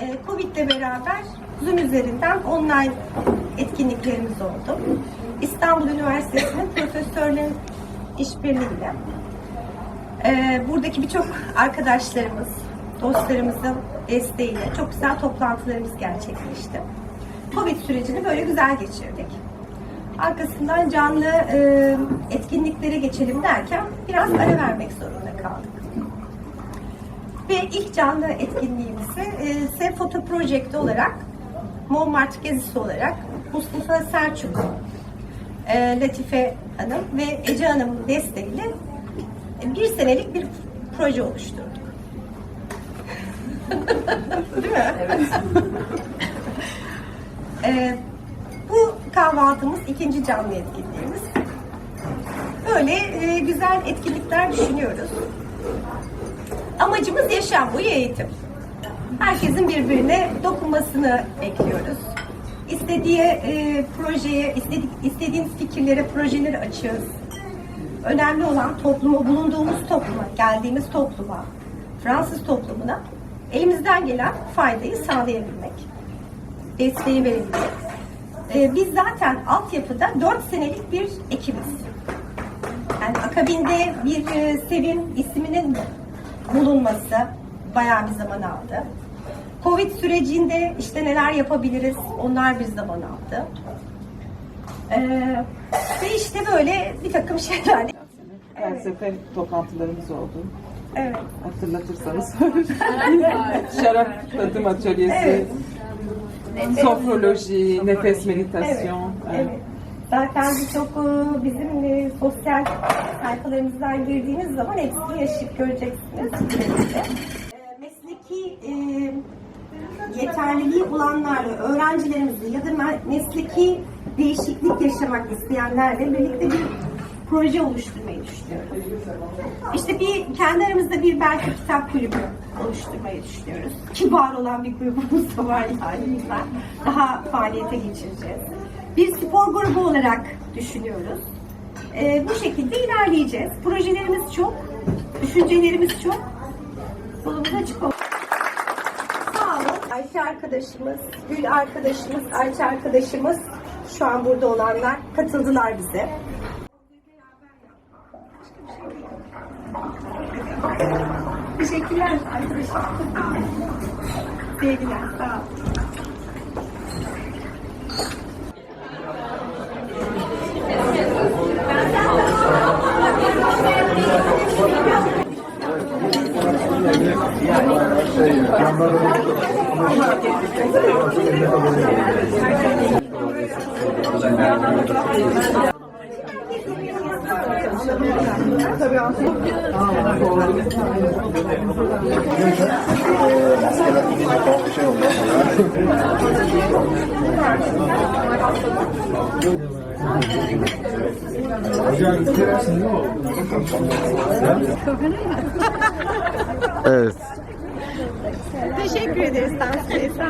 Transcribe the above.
Ee, Covid ile beraber Zoom üzerinden online etkinliklerimiz oldu. İstanbul Üniversitesi'nin profesörlerin işbirliğiyle ee, buradaki birçok arkadaşlarımız, dostlarımızın desteğiyle çok güzel toplantılarımız gerçekleşti. Covid sürecini böyle güzel geçirdik. Arkasından canlı e, etkinliklere geçelim derken biraz ara vermek zorunda kaldık. Ve ilk canlı etkinliğimizi e, Foto Project olarak Montmartre gezisi olarak Mustafa Selçuk, e, Latife Hanım ve Ece Hanım'ın desteğiyle bir senelik bir proje oluşturduk. Değil mi? Evet. e, bu kahvaltımız ikinci canlı etkinliğimiz. Böyle e, güzel etkinlikler düşünüyoruz. Amacımız yaşam boyu eğitim. Herkesin birbirine dokunmasını bekliyoruz. İstediği e, projeye, istedik, istediğiniz fikirlere, projeleri açığız. Önemli olan topluma, bulunduğumuz topluma, geldiğimiz topluma, Fransız toplumuna elimizden gelen faydayı sağlayabilmek. Desteği verebilmek. E, biz zaten altyapıda 4 senelik bir ekibiz. Yani akabinde bir e, Sevim isminin bulunması bayağı bir zaman aldı. Covid sürecinde işte neler yapabiliriz onlar bir zaman aldı. Ee, ve işte böyle bir takım şeyler. Felsefe toplantılarımız oldu. Evet. Hatırlatırsanız. Şarap tadım atölyesi, Evet. sofroloji, nefes meditasyon. Evet. evet. Zaten birçok bizim sosyal sayfalarımızdan girdiğiniz zaman hepsini yaşayıp göreceksiniz. E, Mesleki e, yeterliliği olanlarla, öğrencilerimizle ya da me- mesleki değişiklik yaşamak isteyenlerle birlikte bir proje oluşturmayı düşünüyoruz. İşte bir kendi aramızda bir belki kitap kulübü oluşturmayı düşünüyoruz. Ki var olan bir grubumuz da var yani. Daha faaliyete geçireceğiz. Bir spor grubu olarak düşünüyoruz. Ee, bu şekilde ilerleyeceğiz. Projelerimiz çok, düşüncelerimiz çok. Yolumuz açık olsun. Sağ olun. Ayşe arkadaşımız, Gül arkadaşımız, Ayşe arkadaşımız şu an burada olanlar katıldılar bize. Teşekkürler arkadaşlar. Sevgiler, sağ olun. Evet. 谢谢 Grace。